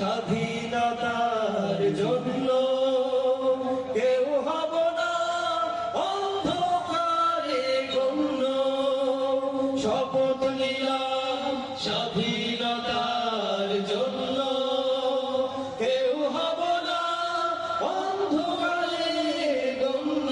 স্বাধীনতার জন্য কেউ হব না অন্ধকারে গণ্য। শপথ নিলাম স্বাধীনতার জন্য কেউ হব না অন্ধকারে গণ্য।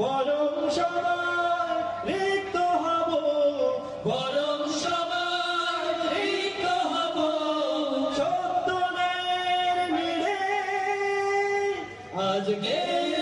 বরং সবাই রিক্ত হব, বরং Admira.